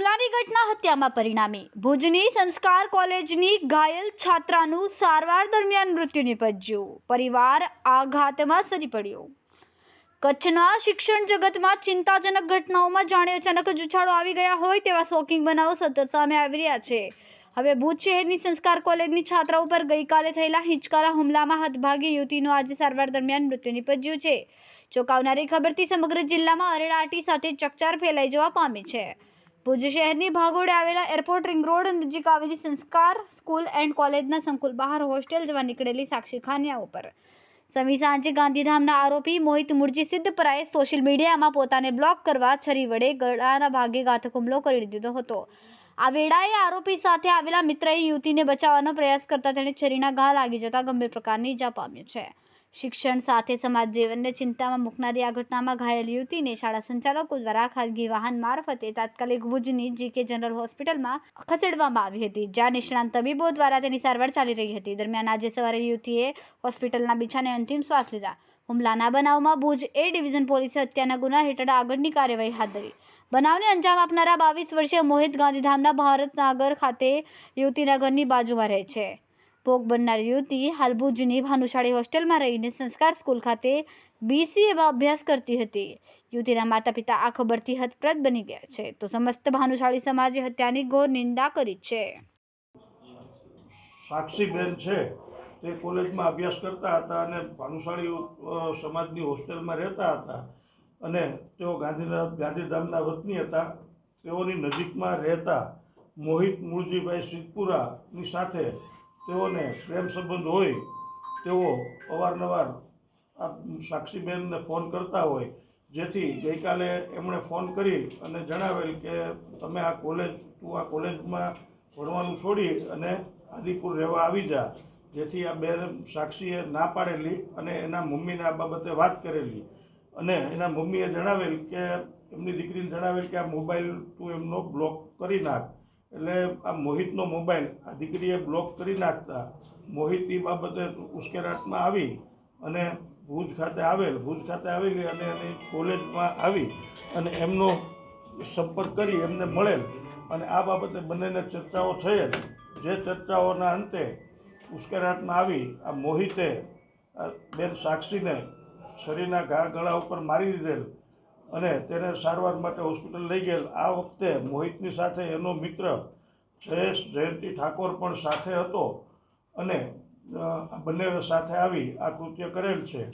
હુમલાની ઘટના હત્યામાં પરિણામી. ભુજની સંસ્કાર કોલેજની ઘાયલ છાત્રાનું સારવાર દરમિયાન મૃત્યુ નિપજ્યું. પરિવાર આઘાતમાં સરી પડ્યો. કચ્છના શિક્ષણ જગતમાં ચિંતાજનક ઘટનાઓમાં જાણે અચાનક જ ઉછાળો આવી ગયા હોય તેવા શોકિંગ બનાવો સતત સામે આવી રહ્યા છે. હવે ભુજ શહેરની સંસ્કાર કોલેજની છાત્રા ઉપર ગઈકાલે થયેલા હિંચકારા હુમલામાં હતભાગી યુવતીનું આજે સારવાર દરમિયાન મૃત્યુ નિપજ્યું છે. ચોંકાવનારી ખબરથી સમગ્ર જિલ્લામાં અરેરાટી સાથે ચકચાર ફેલાઈ જવા પામી છે. ભુજ શહેરની ભાગોળે આવેલા એરપોર્ટ રિંગ રોડ નજીક આવેલી સંસ્કાર સ્કૂલ એન્ડ કોલેજના સંકુલ બહાર હોસ્ટેલ જવા નીકળેલી સાક્ષી ખાનિયા ઉપર. સમી સાંજે ગાંધીધામના આરોપી મોહિત મુરજી સિદ્ધપરાએ સોશિયલ મીડિયામાં પોતાને બ્લોક કરવા છરી વડે ગળાના ભાગે ઘાતક હુમલો કરી દીધો હતો. આ વેળાએ આરોપી સાથે આવેલા મિત્રએ યુવતીને બચાવવાનો પ્રયાસ કરતા તેણે છરીના ઘા લાગી જતા ગંભીર પ્રકારની ઈજા પામ્યો છે. શિક્ષણ સાથે સમાજ જીવનને ચિંતામાં મૂકનારી આ ઘટનામાં ઘાયલ યુવતીને શાળા સંચાલકો દ્વારા ખાનગી વાહન મારફતે તાત્કાલિક ભુજની જીકે જનરલ હોસ્પિટલમાં ખસેડવામાં આવી હતી, જ્યાં નિષ્ણાંત તબીબો દ્વારા તેની સારવાર ચાલી રહી હતી. દરમિયાન આજે સવારે યુવતીએ હોસ્પિટલના બીછાને અંતિમ શ્વાસ લીધા. હુમલાના બનાવમાં ભુજ એ ડિવિઝન પોલીસે હત્યાના ગુના હેઠળ આગળની કાર્યવાહી હાથ ધરી. બનાવને અંજામ આપનારા બાવીસ વર્ષીય મોહિત ગાંધીધામના ભારતનાગર ખાતે યુવતીના ઘરની બાજુમાં રહે છે. ભોગ બનનાર યુવતી હાલ ભુજની ભાનુશાળી હોસ્ટેલમાં રહીને સંસ્કાર સ્કૂલ ખાતે બીસીએમાં અભ્યાસ કરતી હતી. યુવતીના માતા પિતા આ ખબરથી હતપ્રદ બની ગયા છે. તો સમસ્ત ભાનુશાળી સમાજે હત્યાની ઘોર નિંદા કરી છે. સાક્ષીબેન છે, તે કોલેજમાં અભ્યાસ કરતા હતા અને ભાનુશાળી સમાજની હોસ્ટેલમાં રહેતા હતા. અને તેઓ ગાંધીધામ ગાંધીધામના વતની હતા. તેઓની નજીકમાં રહેતા મોહિત મૂળજીભાઈ સિદ્ધપુરાની સાથે તેઓને પ્રેમ સંબંધ હોય, તેઓ અવારનવાર આ સાક્ષીબેનને ફોન કરતા હોય, જેથી ગઈકાલે એમણે ફોન કરી અને જણાવેલ કે તમે આ કોલેજ, તું આ કોલેજમાં ભણવાનું છોડી અને આદિપુર રહેવા આવી જા, જેથી આ બે સાક્ષીએ ના પાડેલી અને એના મમ્મીને આ બાબતે વાત કરેલી. અને એના મમ્મીએ જણાવેલ કે, એમની દીકરીને જણાવેલ કે આ મોબાઈલ તું એમનો બ્લોક કરી નાખ. એટલે આ મોહિતનો મોબાઈલ, આ દીકરીએ બ્લોક કરી નાખતા, મોહિત એ બાબતે ઉશ્કેરાટમાં આવી અને ભુજ ખાતે આવેલ, ભુજ ખાતે આવેલી અને એની કોલેજમાં આવી અને એમનો સંપર્ક કરી એમને મળેલ. અને આ બાબતે બંનેને ચર્ચાઓ થયેલ. જે ચર્ચાઓના અંતે ઉશ્કેરાટમાં આવી, આ મોહિતે બેન સાક્ષીને શરીરના ઘા ગળા ઉપર મારી દીધેલ. અને તેને સારવાર માટે હોસ્પિટલ લઈ ગયેલ. આ વખતે મોહિતની સાથે એનો મિત્ર જયેશ જયંતિ ઠાકોર પણ સાથે હતો અને બંને સાથે આવી આ કૃત્ય કરેલ છે.